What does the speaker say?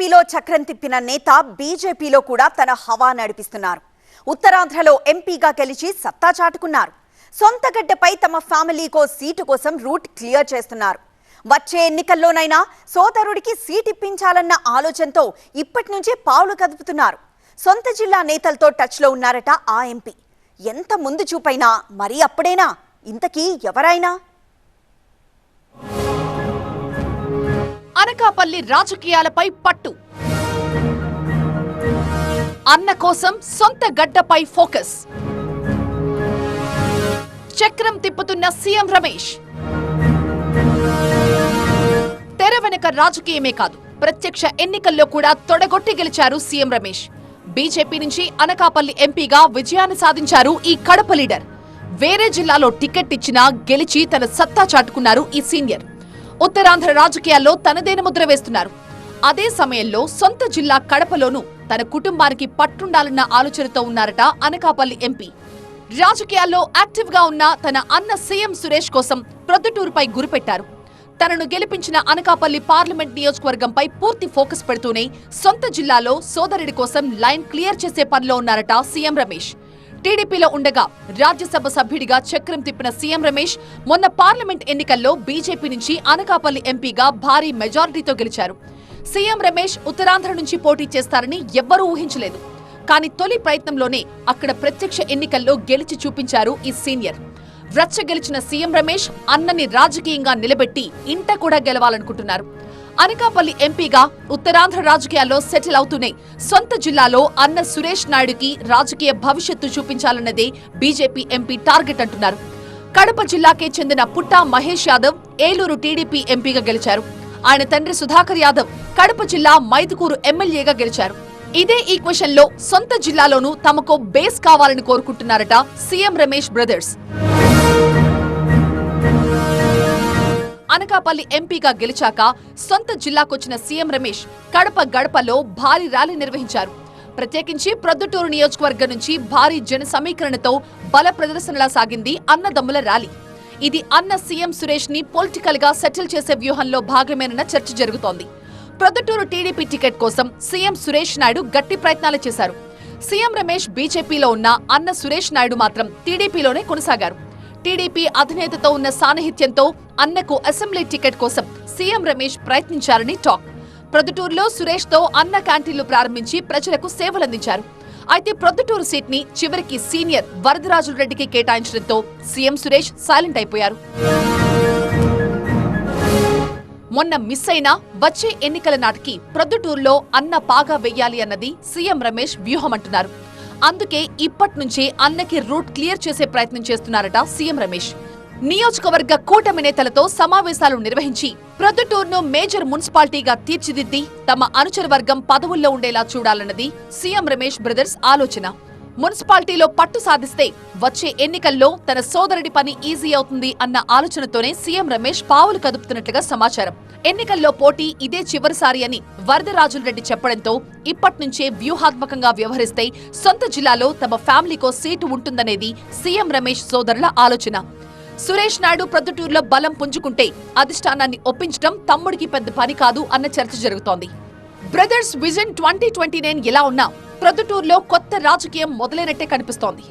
టీడీపీలో చక్రం తిప్పిన నేత బీజేపీలో కూడా తన హవా నడిపిస్తున్నారు. ఉత్తరాంధ్రలో ఎంపీగా గెలిచి సత్తా చాటుకున్నారు. సొంత గడ్డపై తమ ఫ్యామిలీకో సీటు కోసం రూట్ క్లియర్ చేస్తున్నారు. వచ్చే ఎన్నికల్లోనైనా సోదరుడికి సీట్ ఇప్పించాలన్న ఆలోచనతో ఇప్పటి నుంచే పావులు కదుపుతున్నారు. సొంత జిల్లా నేతలతో టచ్లో ఉన్నారట ఆ ఎంపీ. ఎంత ముందు చూపైనా మరీ అప్పుడేనా? ఇంతకీ ఎవరైనా అనకాపల్లి రాజకీయాలపై పట్టు. అన్న కోసం సొంత గడ్డపై ఫోకస్. చక్రం తిప్పుతున్న సీఎం రమేష్. తెర వెనక రాజకీయమే కాదు ప్రత్యక్ష ఎన్నికల్లో కూడా తొడగొట్టి గెలిచారు సీఎం రమేష్. బీజేపీ నుంచి అనకాపల్లి ఎంపీగా విజయాన్ని సాధించారు ఈ కడప లీడర్. వేరే జిల్లాలో టికెట్ ఇచ్చినా గెలిచి తన సత్తా చాటుకున్నారు ఈ సీనియర్. ఉత్తరాంధ్ర రాజకీయాల్లో తనదైన ముద్ర వేస్తున్నారు. అదే సమయంలో సొంత జిల్లా కడపలోనూ తన కుటుంబానికి పట్టుండాలన్న ఆలోచనతో ఉన్నారట అనకాపల్లి ఎంపీ. రాజకీయాల్లో యాక్టివ్గా ఉన్న తన అన్న సీఎం సురేష్ కోసం ప్రొద్దుటూరుపై గురిపెట్టారు. తనను గెలిపించిన అనకాపల్లి పార్లమెంట్ నియోజకవర్గంపై పూర్తి ఫోకస్ పెడుతూనే సొంత జిల్లాలో సోదరుడి కోసం లైన్ క్లియర్ చేసే పనిలో ఉన్నారట సీఎం రమేష్. టీడీపీలో ఉండగా రాజ్యసభ సభ్యుడిగా చక్రం తిప్పిన సీఎం రమేష్ మొన్న పార్లమెంట్ ఎన్నికల్లో బీజేపీ నుంచి అనకాపల్లి ఎంపీగా భారీ మెజారిటీతో గెలిచారు. సీఎం రమేష్ ఉత్తరాంధ్ర నుంచి పోటీ చేస్తారని ఎవ్వరూ ఊహించలేదు. కానీ తొలి ప్రయత్నంలోనే అక్కడ ప్రత్యక్ష ఎన్నికల్లో గెలిచి చూపించారు ఈ సీనియర్. రచ్చ గెలిచిన సీఎం రమేష్ అన్నని రాజకీయంగా నిలబెట్టి ఇంట కూడా గెలవాలనుకుంటున్నారు. అనకాపల్లి ఎంపీగా ఉత్తరాంధ్ర రాజకీయాల్లో సెటిల్ అవుతూనే సొంత జిల్లాలో అన్న సురేష్ నాయుడుకి రాజకీయ భవిష్యత్తు చూపించాలన్నదే బీజేపీ ఎంపీ టార్గెట్ అంటున్నారు. కడప జిల్లాకే చెందిన పుట్టా మహేష్ యాదవ్ ఏలూరు టీడీపీ ఎంపీగా గెలిచారు. ఆయన తండ్రి సుధాకర్ యాదవ్ కడప జిల్లా మైదుకూరు ఎమ్మెల్యేగా గెలిచారు. ఇదే ఈక్వెషన్లో సొంత జిల్లాలోనూ తమకు బేస్ కావాలని కోరుకుంటున్నారట సీఎం రమేష్ బ్రదర్స్. అనకాపల్లి ఎంపీగా గెలిచాక సొంత జిల్లాకొచ్చిన సీఎం రమేష్ కడప గడపలో భారీ ర్యాలీ నిర్వహించారు. ప్రత్యేకించి ప్రొద్దుటూరు నియోజకవర్గం నుంచి భారీ జన సమీకరణతో బల ప్రదర్శనలా సాగింది అన్నదమ్ముల ర్యాలీ. ఇది అన్న సీఎం సురేష్ని పొలిటికల్గా సెటిల్ చేసే వ్యూహంలో భాగమేనన్న చర్చ జరుగుతోంది. ప్రొద్దుటూరు టీడీపీ టికెట్ కోసం సీఎం సురేష్ నాయుడు గట్టి ప్రయత్నాలు చేశారు. సీఎం రమేష్ బీజేపీలో ఉన్న అన్న సురేష్ నాయుడు మాత్రం టీడీపీలోనే కొనసాగారు. టీడీపీ అధినేతతో ఉన్న సాన్నిహిత్యంతో అన్నకు అసెంబ్లీ టికెట్ కోసం సీఎం రమేష్ ప్రయత్నించారని టాక్. ప్రొద్దుటూరులో సురేష్తో అన్న క్యాంటీన్లు ప్రారంభించి ప్రజలకు సేవలందించారు. అయితే ప్రొద్దుటూరు సీట్ని చివరికి సీనియర్ వరదరాజుల రెడ్డికి కేటాయించడంతో సీఎం సురేష్ సైలెంట్ అయిపోయారు. మొన్న మిస్ అయినా వచ్చే ఎన్నికల నాటికి ప్రొద్దుటూరులో అన్న పాగా వెయ్యాలి అన్నది సీఎం రమేష్ వ్యూహం అంటున్నారు అందుకే ఇప్పటి నుంచే అన్నకి రూట్ క్లియర్ చేసే ప్రయత్నం చేస్తున్నారట సీఎం రమేష్. నియోజకవర్గ కూటమి నేతలతో సమావేశాలు నిర్వహించి ప్రొద్దుటూరును మేజర్ మున్సిపాలిటీగా తీర్చిదిద్ది తమ అనుచర వర్గం పదవుల్లో ఉండేలా చూడాలన్నది సీఎం రమేష్ బ్రదర్స్ ఆలోచన. మున్సిపాలిటీలో పట్టు సాధిస్తే వచ్చే ఎన్నికల్లో తన సోదరుడి పని ఈజీ అవుతుంది అన్న ఆలోచనతోనే సీఎం రమేష్ పావులు కదుపుతున్నట్లుగా సమాచారం. ఎన్నికల్లో పోటీ ఇదే చివరిసారి అని వరదరాజులరెడ్డి చెప్పడంతో ఇప్పట్నుంచే వ్యూహాత్మకంగా వ్యవహరిస్తే సొంత జిల్లాలో తమ ఫ్యామిలీకో సీటు ఉంటుందనేది సీఎం రమేష్ సోదరుల ఆలోచన. సురేష్ నాయుడు ప్రొద్దుటూరులో బలం పుంజుకుంటే అధిష్టానాన్ని ఒప్పించడం తమ్ముడికి పెద్ద పని కాదు అన్న చర్చ జరుగుతోంది. Brothers vision twenty twenty nine ఎలా ఉన్నా ప్రొద్దుటూరులో కొత్త రాజకీయం మొదలైనట్టే కనిపిస్తోంది.